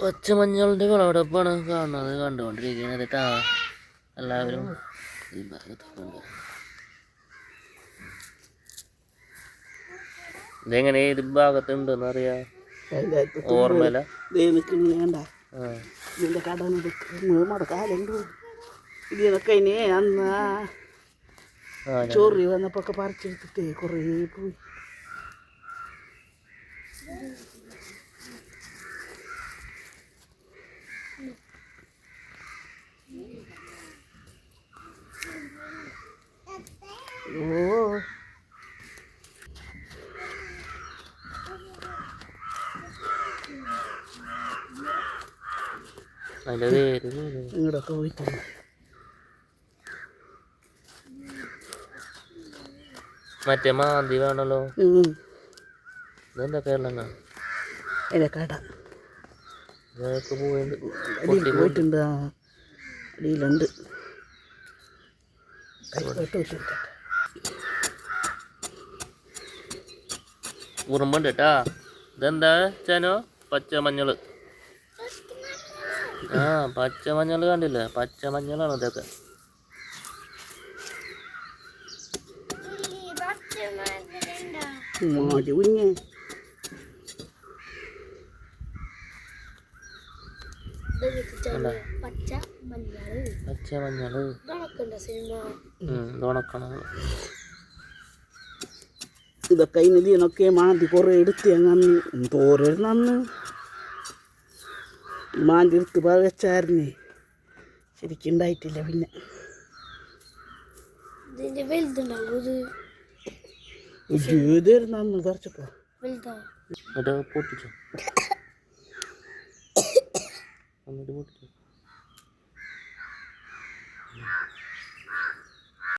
പച്ചമഞ്ഞളുടെ വിളവെടുപ്പാണ് കാണുന്നത് കണ്ടുകൊണ്ടിരിക്കുന്നത് കേട്ടാ എല്ലാവരും ഇതെങ്ങനെ ഏത് ഭാഗത്തുണ്ടെന്ന് അറിയാ? ഓർമ്മയില? ചോറി ഇതിന്റെ ഇതിനൊക്കെ ഇനി അന്ന് വന്നപ്പോ ഒക്കെ പറിച്ചെടുത്തിട്ടേ കുറേ പോയി. ഓ. ഇങ്ങോട്ടൊക്കെ പോയിട്ടുണ്ട് മറ്റേ മാന്തി വേണല്ലോ. ഇതെന്താ കേരളങ്ങ അതിന്റെ കട ഇതൊക്കെ പോയിണ്ട്. അടിയിൽ പോയിട്ടുണ്ട്. അടിയിലുണ്ട്. കൈക്കോട്ട് വെച്ചിട്ട് ഉറുമ്പുണ്ട് കേട്ടാ. ഇതെന്താ ചേനോ? പച്ചമഞ്ഞൾ. ആ പച്ചമഞ്ഞൾ കണ്ടില്ലേ? പച്ചമഞ്ഞളാണ് ഇതൊക്കെ. കുഞ്ഞ്? പച്ച മഞ്ഞൾ ഉണക്കണം ഇതൊക്കെ അതിന് ഇതിനൊക്കെ മാന്തി കുറേ എടുത്ത് തോരൽ നന്ന്. മാന്തി എടുത്ത് വെച്ചായിരുന്നു. ശരിക്കും ഉണ്ടായിട്ടില്ല പിന്നെ. ഇതിന്റെ വലുതുണ്ടാവും ഇത്? ജീവിതം നന്ന് പറിച്ചപ്പോ. വലുതാ? എന്നിട്ട് പൊട്ടിച്ചോ? എന്നിട്ട് പൊട്ടിച്ചു?